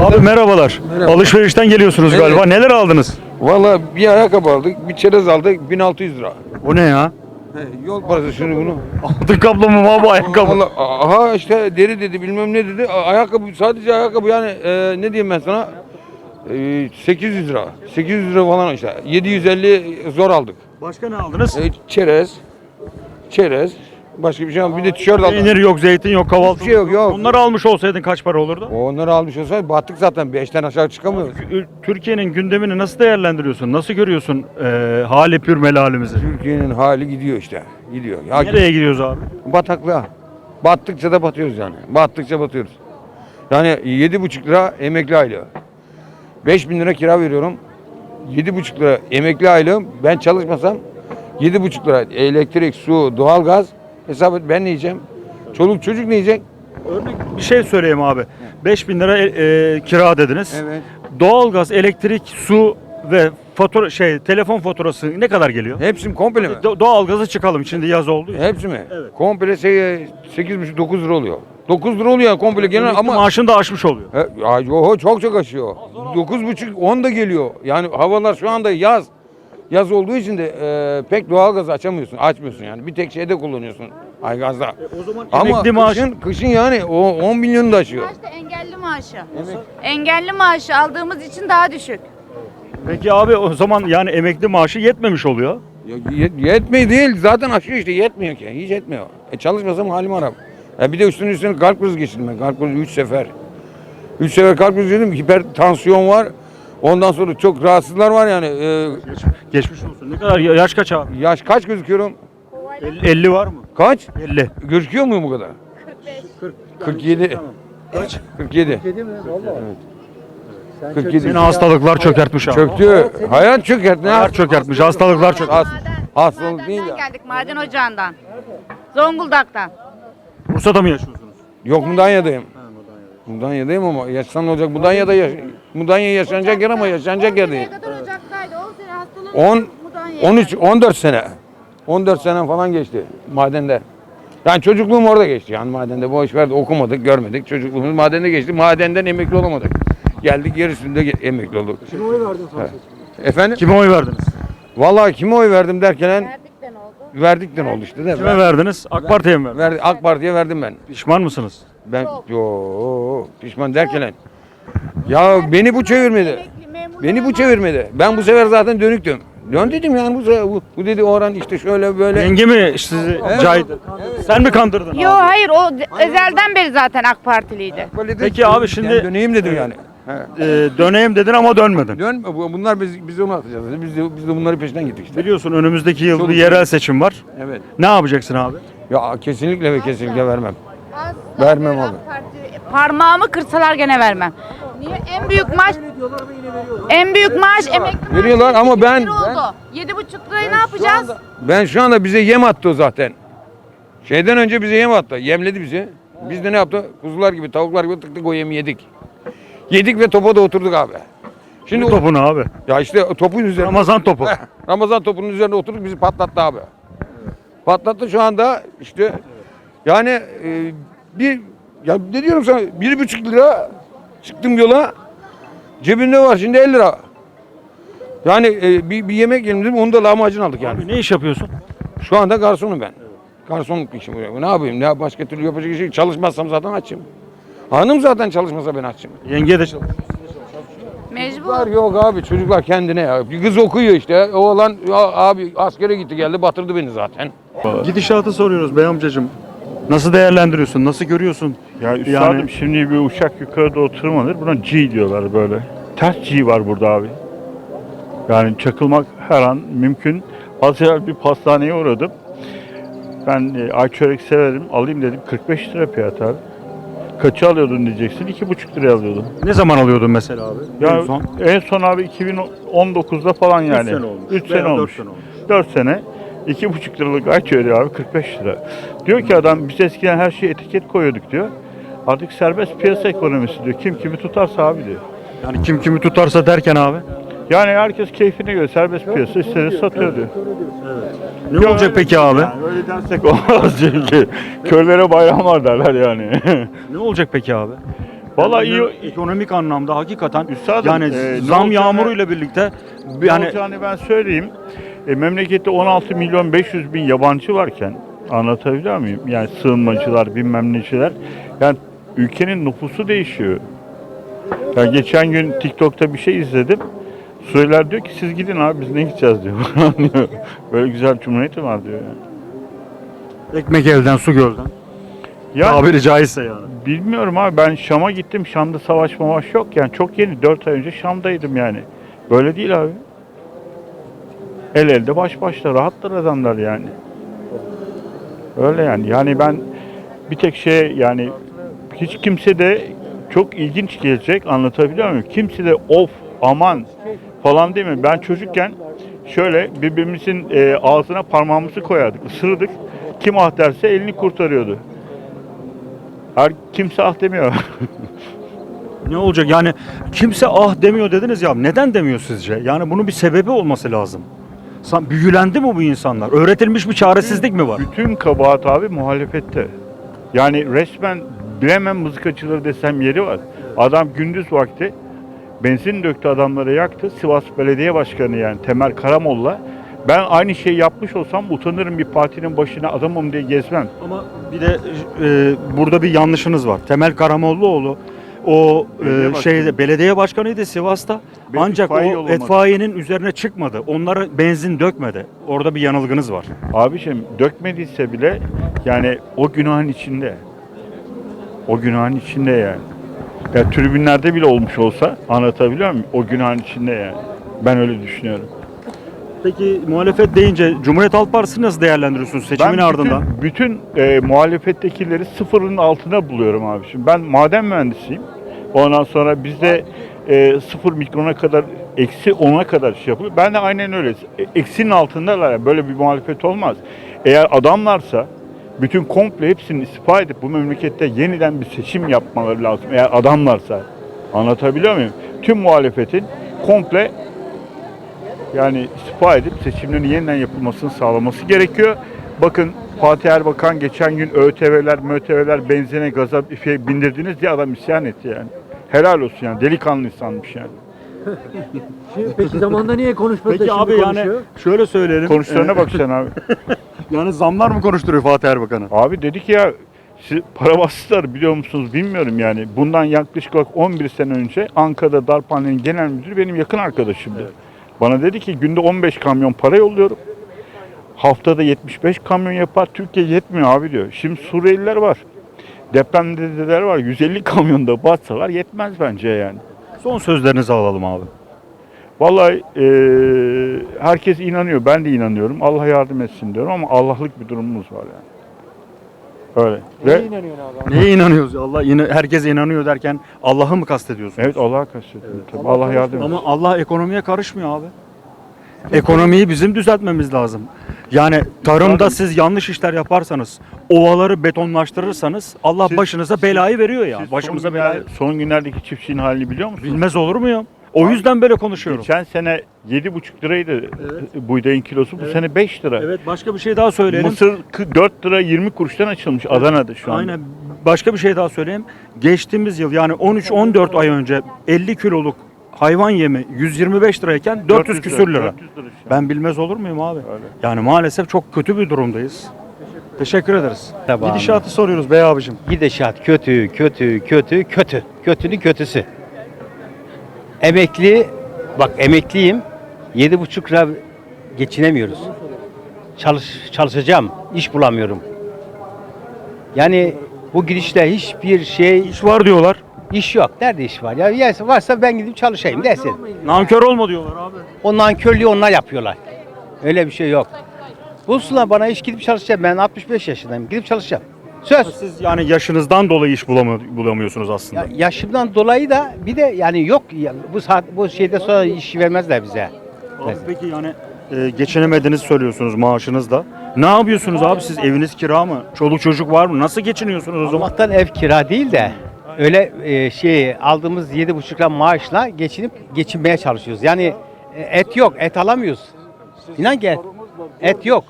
Abi merhabalar. Alışverişten geliyorsunuz Evet. galiba. Neler aldınız? Valla bir ayakkabı aldık, bir çerez aldık 1600 lira. O ne ya? He, yol parası şunu bunu. Altın kaplama mı abi ayakkabı? Valla aha işte deri dedi bilmem ne dedi. Ayakkabı sadece ayakkabı yani e, ne diyeyim ben sana? E, 800 lira. 800 lira falan işte. 750 zor aldık. Başka ne aldınız? E, çerez, çerez. Başka bir şey almadım. Bir de tişört aldık. Peynir yok, zeytin yok, kahvaltı Hiçbir şey yok, yok. Onları almış olsaydın kaç para olurdu? Onları almış olsaydı battık zaten. 5'ten aşağı çıkamıyoruz. Türkiye'nin gündemini nasıl değerlendiriyorsun? Nasıl görüyorsun e, hali pürmeli halimizi? Türkiye'nin hali gidiyor işte. Gidiyor. Ya Nereye gidiyoruz abi? Bataklığa. Battıkça da batıyoruz yani. Battıkça batıyoruz. Yani yedi buçuk lira emekli aylığı. Beş bin lira kira veriyorum. Yedi buçuk lira emekli aylığım. Ben çalışmasam yedi buçuk lira elektrik, su, doğalgaz hesap et ben ne yiyeceğim? Çoluk çocuk ne yiyecek? Örnek bir şey söyleyeyim abi. 5000 lira e, e, kira dediniz. Evet. Doğalgaz, elektrik, su ve fatura şey telefon faturası ne kadar geliyor? Hepsi komple mi? Do- doğalgazı çıkalım. Şimdi yaz oldu. ya. Hepsi mi? Evet. Komple şey, sekiz buçuk dokuz lira oluyor. Dokuz lira oluyor komple genel ama maaşını da aşmış oluyor. He, ya, yo, çok çok aşıyor. Dokuz buçuk, on da geliyor. Yani havalar şu anda yaz. Yaz olduğu için de e, pek doğalgaz açamıyorsun, açmıyorsun yani. Bir tek şeyde kullanıyorsun aygazda. o zaman Ama maaşı kışın, kışın yani o 10 milyonu da aşıyor. Maaş da engelli maaşı. Engelli maaşı aldığımız için daha düşük. Peki abi o zaman yani emekli maaşı yetmemiş oluyor. Ya, yet- yetmiyor değil zaten aşıyor işte yetmiyor ki. Hiç yetmiyor. E, çalışmasam halim harap. E, bir de üstüne üstüne kalp krizi geçirdim ben. Kalp krizi 3 sefer. 3 sefer kalp krizi geçirdim. Hipertansiyon var. Ondan sonra çok rahatsızlar var yani. E, Geçmiş olsun. Ne kadar ya- yaş kaç abi? yaş kaç gözüküyorum? 50, 50 var mı? Kaç? 50. Gözüküyor mu bu kadar? 47. Kaç? 47. 47. Seni hastalıklar çökertmiş abi. Çöktü. Hayat çökertti. Ne Hayat yap- çökertmiş. Hastalıklar çökertmiş. Has- hastalık Madenden değil ya. geldik, maden ocağından. Zonguldak'tan. Bursa'da mı yaşıyorsunuz? Yok Mudanya'dayım. Mudanya'dayım ama yaşsan olacak. Mudanya'da yaş Mudanya yaşanacak yer ama yaşanacak yer değil. Ne kadar ocaktaydı? 10 sene hastalığım. 10 13 14 sene. 14 sene falan geçti madende. Yani çocukluğum orada geçti. Yani madende boş verdi okumadık, görmedik. Çocukluğumuz madende geçti. Madenden emekli olamadık. Geldik yer üstünde ge- emekli olduk. Kime oy verdin Efendim? Kime oy verdiniz? Vallahi kime oy verdim derken oldu. Verdikten oldu işte değil mi? Kime verdiniz? AK Parti'ye mi verdiniz? Verdi, AK Parti'ye verdim ben. Pişman mısınız? Ben yo pişman derken ya beni bu çevirmedi. Beni bu çevirmedi. Ben bu sefer zaten dönüktüm. Dön dedim yani bu, sefer, bu, bu dedi oran işte şöyle böyle. Yenge mi sizi caydı? Sen mi kandırdın? Yo abi? hayır o de- ezelden beri zaten AK Partiliydi. Böyle Peki abi şimdi- Ben döneyim dedim yani. He. Ee, döneyim dedin ama dönmedin. Dön bu- bunlar biz biz onu atacağız. Biz de, biz de bunların peşinden gittik işte. Biliyorsun önümüzdeki yıl Çok bir yerel seçim var. Evet. Ne yapacaksın abi? Ya kesinlikle ve kesinlikle vermem. Vermem abi. Parmağımı kırsalar gene vermem. Niye? En büyük maaş en büyük maaş emekli Veriyorlar ama ben- oldu. Yedi buçuk lirayı ne yapacağız? Ben şu anda bize yem attı o zaten. Şeyden önce bize yem attı. Yemledi bizi. Biz de ne yaptı? Kuzular gibi, tavuklar gibi tık tık o yemi yedik. Yedik ve topa da oturduk abi. Şimdi topunu abi. ya işte topun üzerine Ramazan topu. Ramazan topunun üzerine oturduk bizi patlattı abi. Patlattı şu anda işte yani e, bir ya ne diyorum sana bir buçuk lira çıktım yola cebimde var şimdi 50 lira. Yani e, bir, bir yemek yedim dedim onu da lahmacun aldık yani. Abi ne iş yapıyorsun? Şu anda garsonum ben. Garsonluk işim. Ne yapayım? Ne başka türlü yapacak bir şey çalışmazsam zaten açım. Hanım zaten çalışmasa ben açım. Yenge de çalışıyor. Mecbur. Var yok abi çocuklar kendine ya. Bir kız okuyor işte. Oğlan ya abi askere gitti geldi batırdı beni zaten. Gidişatı soruyoruz bey amcacığım. Nasıl değerlendiriyorsun? Nasıl görüyorsun? Ya üstadım Yani- şimdi bir uçak yukarıda oturmadır. Buna G diyorlar böyle. Ters G var burada abi. Yani çakılmak her an mümkün. Az evvel bir pastaneye uğradım. Ben e, ay çörek severim. Alayım dedim. 45 lira fiyat abi. Kaçı alıyordun diyeceksin. 2,5 liraya alıyordum. Ne zaman alıyordun mesela abi? Ya En son? en son abi 2019'da falan yani. sene olmuş 3 veya sene olmuş. sene olmuş. 4 sene. 2,5 liralık ay çöreği abi 45 lira. Diyor ki adam biz eskiden her şeye etiket koyuyorduk diyor. Artık serbest piyasa ekonomisi diyor. Kim kimi tutarsa abi diyor. Yani kim kimi tutarsa derken abi. Yani herkes keyfine göre serbest piyasa istediğini satıyor diyor. Ne olacak öyle peki abi? Yani öyle dersek olmaz çünkü. Körlere bayram var derler yani. Ne olacak peki abi? Vallahi iyi ekonomik anlamda hakikaten Üstadım, yani e, ne zam olacağını- yağmuruyla birlikte Ne yani olacağını ben söyleyeyim. E, memlekette 16 milyon 500 bin yabancı varken anlatabiliyor muyum? Yani sığınmacılar, bilmem neciler. Yani ülkenin nüfusu değişiyor. Ya geçen gün TikTok'ta bir şey izledim. Suriyeliler diyor ki siz gidin abi biz ne gideceğiz diyor. diyor. Böyle güzel cumhuriyeti var diyor. Yani. ekmek elden su gölden. Ya Tabiri caizse yani. bilmiyorum abi ben Şam'a gittim. Şam'da savaş mavaş yok yani. Çok yeni 4 ay önce Şam'daydım yani. Böyle değil abi. El elde baş başta rahattır adamlar yani. Öyle yani. Yani ben bir tek şey yani hiç kimse de çok ilginç gelecek anlatabiliyor muyum? Kimse de of aman falan değil mi? Ben çocukken şöyle birbirimizin e, ağzına parmağımızı koyardık, ısırırdık. Kim ah derse elini kurtarıyordu. Her kimse ah demiyor. Ne olacak yani kimse ah demiyor dediniz ya neden demiyor sizce? Yani bunun bir sebebi olması lazım. San- Büyülendi mi bu insanlar? Öğretilmiş bir çaresizlik mi var? Bütün kabahat abi muhalefette. Yani resmen bilemem mızıkacıları desem yeri var. Adam gündüz vakti benzin döktü adamları yaktı. Sivas Belediye Başkanı yani Temel Karamolla. Ben aynı şeyi yapmış olsam utanırım bir partinin başına adamım diye gezmem. Ama bir de e, burada bir yanlışınız var. Temel Karamollaoğlu o e, Belediye başkanı. şeyde belediye başkanıydı Sivas'ta. Bir Ancak itfaiye o yollamadı. etfaiyenin üzerine çıkmadı. Onlara benzin dökmedi. Orada bir yanılgınız var. Abiciğim dökmediyse bile yani o günahın içinde. O günahın içinde yani. Ya tribünlerde bile olmuş olsa anlatabiliyor muyum? O günahın içinde yani. Ben öyle düşünüyorum. Peki muhalefet deyince Cumhuriyet Halk Partisi'ni nasıl değerlendiriyorsunuz seçimin ben ardından? Bütün, bütün e, muhalefettekileri sıfırın altına buluyorum abi. Şimdi ben maden mühendisiyim. Ondan sonra bizde e, sıfır mikrona kadar eksi ona kadar şey yapılıyor. Ben de aynen öyle. E, Eksinin altındalar. Yani. Böyle bir muhalefet olmaz. Eğer adamlarsa bütün komple hepsini istifa edip bu memlekette yeniden bir seçim yapmaları lazım. Eğer adamlarsa. Anlatabiliyor muyum? Tüm muhalefetin komple yani istifa edip seçimlerin yeniden yapılmasını sağlaması gerekiyor. Bakın Fatih Erbakan geçen gün ÖTV'ler, MÖTV'ler benzine gaza şey bindirdiniz diye adam isyan etti yani. Helal olsun yani delikanlı insanmış yani. Şimdi, peki zamanında niye konuşmadı da Peki şimdi abi yani konuşuyor? şöyle söyleyelim. Konuşlarına bak sen abi. Yani zamlar mı konuşturuyor Fatih Erbakan'ı? Abi dedik ya siz para bastılar biliyor musunuz bilmiyorum yani. Bundan yaklaşık olarak 11 sene önce Ankara'da Darphane'nin genel müdürü benim yakın arkadaşımdı. Bana dedi ki günde 15 kamyon para yolluyorum. Haftada 75 kamyon yapar. Türkiye yetmiyor abi diyor. Şimdi Suriyeliler var. Depremdedeler var. 150 kamyonda batsalar yetmez bence yani. Son sözlerinizi alalım abi. Vallahi eee, herkes inanıyor. Ben de inanıyorum. Allah yardım etsin diyorum ama Allah'lık bir durumumuz var yani. Öyle. Ve Neye inanıyorsun abi? Neye inanıyoruz? Allah yine herkes inanıyor derken Allah'ı mı kastediyorsunuz? Evet Allah'a kastediyorum. tabii. Allah yardım etsin. Ama Allah ekonomiye karışmıyor abi. Ekonomiyi bizim düzeltmemiz lazım. Yani tarımda siz yanlış işler yaparsanız, ovaları betonlaştırırsanız Allah Siz- başınıza belayı veriyor ya. Siz Başımıza son, günler- belayı. son günlerdeki çiftçinin halini biliyor musunuz? Bilmez olur muyum? O yüzden böyle konuşuyorum. Geçen sene 7,5 liraydı buğdayın kilosu. Bu sene 5 lira. Evet başka bir şey daha söyleyelim. Mısır kı- 4 lira 20 kuruştan açılmış Adana'da şu an. Aynen. Başka bir şey daha söyleyeyim. Geçtiğimiz yıl yani 13-14 ay önce 50 kiloluk hayvan yemi 125 lirayken 400 küsür lira. 400 lira şu an. Ben bilmez olur muyum abi? Öyle. Yani maalesef çok kötü bir durumdayız. Teşekkür ederiz. Tabii abi. Gidişatı soruyoruz bey abicim. Gidişat kötü, kötü, kötü, kötü. Kötünün kötüsü. Emekli, bak emekliyim. Yedi buçuk lira geçinemiyoruz. Çalış, çalışacağım, iş bulamıyorum. Yani bu gidişle hiçbir şey, İş var diyorlar. iş yok. Nerede iş var? Ya yes, varsa ben gidip çalışayım dersin. Nankör olma diyorlar abi. O nankörlüğü onlar yapıyorlar. Öyle bir şey yok. Bulsunlar bana iş gidip çalışacağım. Ben 65 yaşındayım. Gidip çalışacağım. Söz. Siz yani yaşınızdan dolayı iş bulamı- bulamıyorsunuz aslında. Ya, yaşımdan dolayı da bir de yani yok ya, bu saat bu şeyde sonra iş vermezler bize. Abi peki yani e, geçinemediğinizi söylüyorsunuz maaşınızla. Ne yapıyorsunuz abi siz eviniz kira mı? Çoluk çocuk var mı? Nasıl geçiniyorsunuz o zaman? Allah'tan ev kira değil de öyle e, şey aldığımız yedi buçuk lira maaşla geçinip geçinmeye çalışıyoruz. Yani e, et yok, et alamıyoruz. İnan ki et, et yok.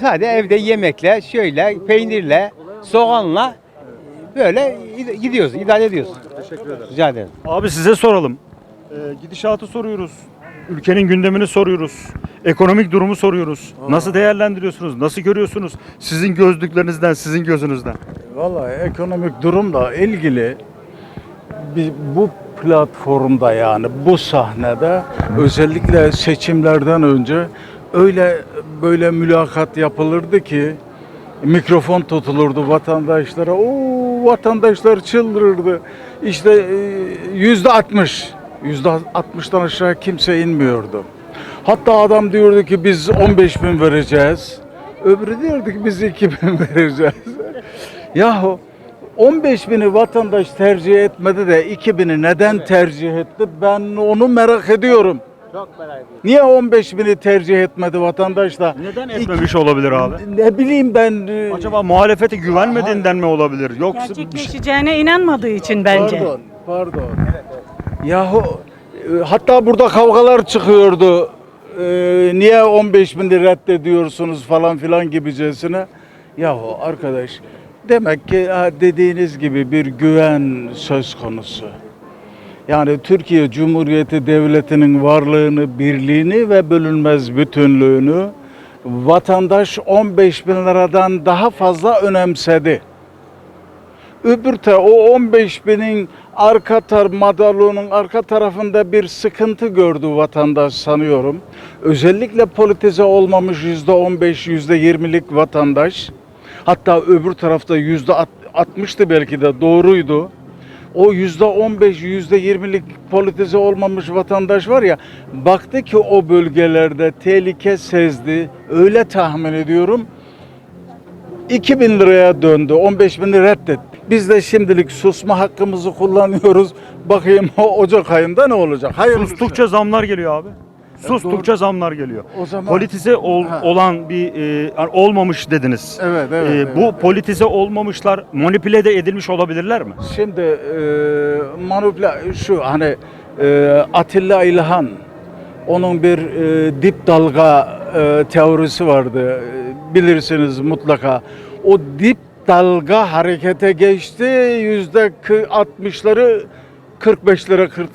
Sadece evde yemekle, şöyle peynirle, soğanla Böyle gidiyoruz, idare ediyoruz. Teşekkür ederim. Rica ederim. Abi size soralım. Ee, gidişatı soruyoruz. Ülkenin gündemini soruyoruz. Ekonomik durumu soruyoruz. Nasıl değerlendiriyorsunuz? Nasıl görüyorsunuz? Sizin gözlüklerinizden, sizin gözünüzden. Vallahi ekonomik durumla ilgili bi- bu platformda yani bu sahnede özellikle seçimlerden önce öyle böyle mülakat yapılırdı ki mikrofon tutulurdu vatandaşlara. O vatandaşlar çıldırırdı. İşte e, yüzde altmış, yüzde altmıştan aşağı kimse inmiyordu. Hatta adam diyordu ki biz 15 bin vereceğiz. Öbürü diyordu ki biz 2 bin vereceğiz. Yahu 15 bini vatandaş tercih etmedi de 2 bini neden tercih etti? Ben onu merak ediyorum. Çok merak ediyorum. Niye 15 bini tercih etmedi vatandaş da? Neden etmemiş olabilir abi? Ne bileyim ben. e, Acaba muhalefete güvenmediğinden mi olabilir? Yoksa bir şey- Gerçekleşeceğine inanmadığı için bence. Pardon, pardon. Yahu e, hatta burada kavgalar çıkıyordu. E, niye 15 bini reddediyorsunuz falan filan gibicesine. Yahu arkadaş demek ki ha, dediğiniz gibi bir güven söz konusu. Yani Türkiye Cumhuriyeti Devleti'nin varlığını, birliğini ve bölünmez bütünlüğünü vatandaş 15 bin liradan daha fazla önemsedi. Öbür te o 15 binin arka tar madalyonun arka tarafında bir sıkıntı gördü vatandaş sanıyorum. Özellikle politize olmamış yüzde 15 yüzde 20'lik vatandaş. Hatta öbür tarafta yüzde 60'tı belki de doğruydu. O yüzde 15 yüzde 20'lik politize olmamış vatandaş var ya baktı ki o bölgelerde tehlike sezdi. Öyle tahmin ediyorum. 2000 liraya döndü. 15 bini reddetti. Biz de şimdilik susma hakkımızı kullanıyoruz. Bakayım o Ocak ayında ne olacak? Hayır. sustukça zamlar geliyor abi. Sustukça zamlar geliyor. O zaman- Politize ol- Ha. olan bir e, yani olmamış dediniz. Evet, evet, E, evet, bu evet. politize olmamışlar manipüle de edilmiş olabilirler mi? Şimdi e, manipüla şu hani e, Atilla İlhan onun bir e, dip dalga e, teorisi vardı. E, bilirsiniz mutlaka. O dip dalga harekete geçti. Yüzde kı- 60'ları 45'lere 40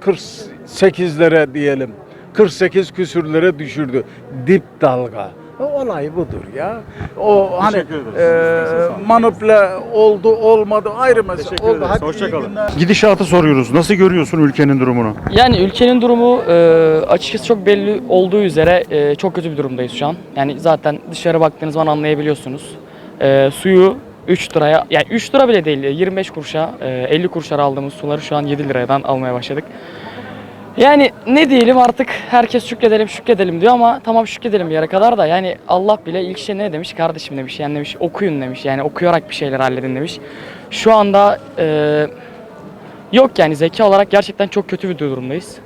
48'lere diyelim. 48 küsürlere düşürdü. Dip dalga. Olay budur ya. O hani e, manipüle oldu olmadı ayrı mesele. Oldu. Hadi iyi günler. Gidişatı soruyoruz. Nasıl görüyorsun ülkenin durumunu? Yani ülkenin durumu e, açıkçası çok belli olduğu üzere e, çok kötü bir durumdayız şu an. Yani zaten dışarı baktığınız zaman anlayabiliyorsunuz. E, suyu 3 liraya, yani 3 lira bile değil 25 kuruşa, e, 50 kuruşa aldığımız suları şu an 7 liradan almaya başladık. Yani ne diyelim artık herkes şükredelim şükredelim diyor ama tamam şükredelim bir yere kadar da yani Allah bile ilk şey ne demiş kardeşim demiş yani demiş okuyun demiş yani okuyarak bir şeyler halledin demiş. Şu anda e, yok yani zeka olarak gerçekten çok kötü bir durumdayız.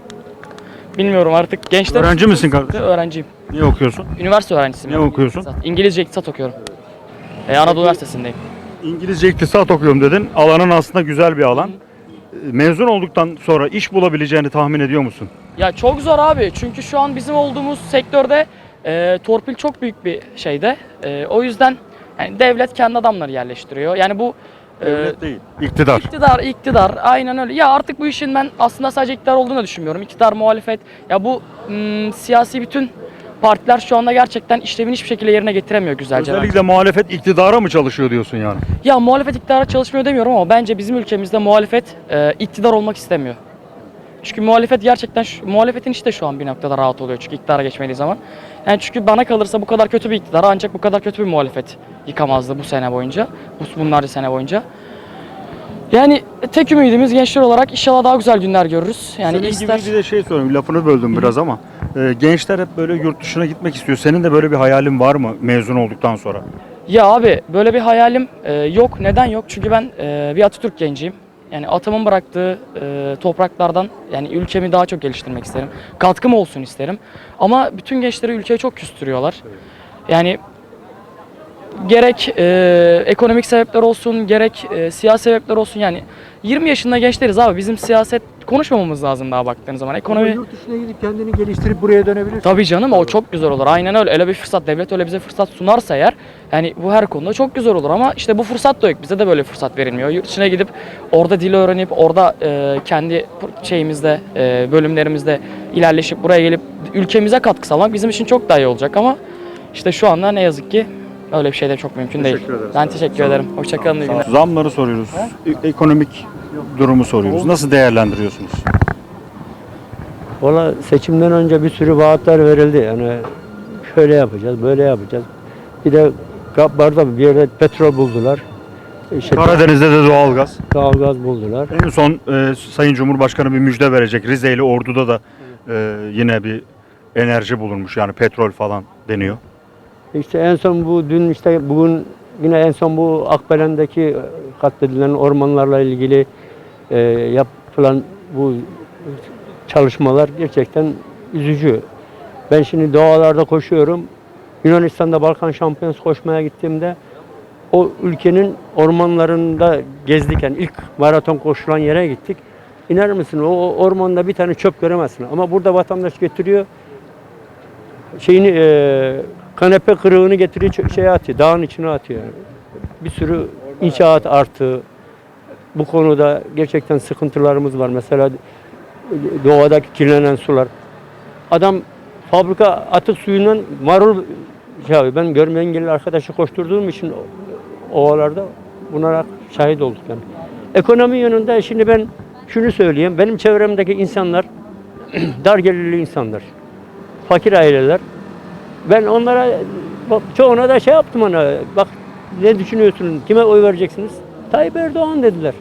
Bilmiyorum artık gençler... Öğrenci misin kardeşim? Öğrenciyim. Ne okuyorsun? Üniversite öğrencisiyim. Ne okuyorsun? İngilizce iktisat okuyorum. Ee, Anadolu Üniversitesi'ndeyim. İngilizce iktisat okuyorum dedin. Alanın aslında güzel bir alan. E, Mezun olduktan sonra iş bulabileceğini tahmin ediyor musun? Ya çok zor abi çünkü şu an bizim olduğumuz sektörde e, torpil çok büyük bir şeyde. E, o yüzden yani devlet kendi adamları yerleştiriyor. Yani bu e, değil. İktidar. İktidar, iktidar. Aynen öyle. Ya artık bu işin ben aslında sadece iktidar olduğunu da düşünmüyorum. İktidar, muhalefet. Ya bu mm, siyasi bütün partiler şu anda gerçekten işlevini hiçbir şekilde yerine getiremiyor güzelce. bence. Özellikle muhalefet iktidara mı çalışıyor diyorsun yani? Ya muhalefet iktidara çalışmıyor demiyorum ama bence bizim ülkemizde muhalefet e, iktidar olmak istemiyor. Çünkü muhalefet gerçekten şu, muhalefetin işte şu an bir noktada rahat oluyor çünkü iktidara geçmediği zaman. Yani çünkü bana kalırsa bu kadar kötü bir iktidar ancak bu kadar kötü bir muhalefet yıkamazdı bu sene boyunca. Bu bunlarca sene boyunca. Yani tek ümidimiz gençler olarak inşallah daha güzel günler görürüz. Yani Senin ister... gibi bir de şey sorayım. Lafını böldüm biraz ama. e, gençler hep böyle yurt dışına gitmek istiyor. Senin de böyle bir hayalin var mı mezun olduktan sonra? Ya abi böyle bir hayalim e, yok. Neden yok? Çünkü ben e, bir Atatürk genciyim. Yani atamın bıraktığı e, topraklardan yani ülkemi daha çok geliştirmek isterim. Katkım olsun isterim. Ama bütün gençleri ülkeye çok küstürüyorlar. Yani gerek e, ekonomik sebepler olsun, gerek e, siyasi sebepler olsun yani 20 yaşında gençleriz abi. Bizim siyaset konuşmamamız lazım daha baktığınız zaman. Ekonomi Yurt dışına gidip kendini geliştirip buraya dönebilirsin. Tabii canım o çok güzel olur. Aynen öyle. Öyle bir fırsat devlet öyle bize fırsat sunarsa eğer yani bu her konuda çok güzel olur ama işte bu fırsat da yok. Bize de böyle fırsat verilmiyor. Yurt dışına gidip orada dili öğrenip orada e, kendi şeyimizde e, bölümlerimizde ilerleşip buraya gelip ülkemize katkı sağlamak bizim için çok daha iyi olacak ama işte şu anda ne yazık ki öyle bir şey de çok mümkün değil. Teşekkür ederiz. Ben teşekkür ederim. Hoşçakalın. günler. Zamları soruyoruz. e- Ekonomik durumu soruyoruz. Nasıl değerlendiriyorsunuz? Valla seçimden önce bir sürü vaatler verildi. Yani şöyle yapacağız, böyle yapacağız. Bir de Gabbar'da bir yerde petrol buldular. İşte Karadeniz'de de doğalgaz. doğalgaz buldular. En son e, Sayın Cumhurbaşkanı bir müjde verecek. Rize ile Ordu'da da e, yine bir enerji bulunmuş. Yani petrol falan deniyor. İşte en son bu dün işte bugün yine en son bu Akbelen'deki katledilen ormanlarla ilgili e, yapılan bu çalışmalar gerçekten üzücü. Ben şimdi doğalarda koşuyorum. Yunanistan'da Balkan Şampiyonası koşmaya gittiğimde o ülkenin ormanlarında gezdik. Yani ilk maraton koşulan yere gittik. İner misin? O ormanda bir tane çöp göremezsin. Ama burada vatandaş getiriyor. Şeyini e, kanepe kırığını getiriyor şeye atıyor. Dağın içine atıyor. Bir sürü inşaat artı. Bu konuda gerçekten sıkıntılarımız var. Mesela doğadaki kirlenen sular. Adam fabrika atık suyundan marul şey yapıyor. Ben görme engelli arkadaşı koşturduğum için ovalarda bunlara şahit olduk yani. Ekonomi yönünde şimdi ben şunu söyleyeyim. Benim çevremdeki insanlar dar gelirli insanlar. Fakir aileler. Ben onlara bak, çoğuna da şey yaptım ona. Bak ne düşünüyorsun? Kime oy vereceksiniz? Tayyip Erdoğan dediler.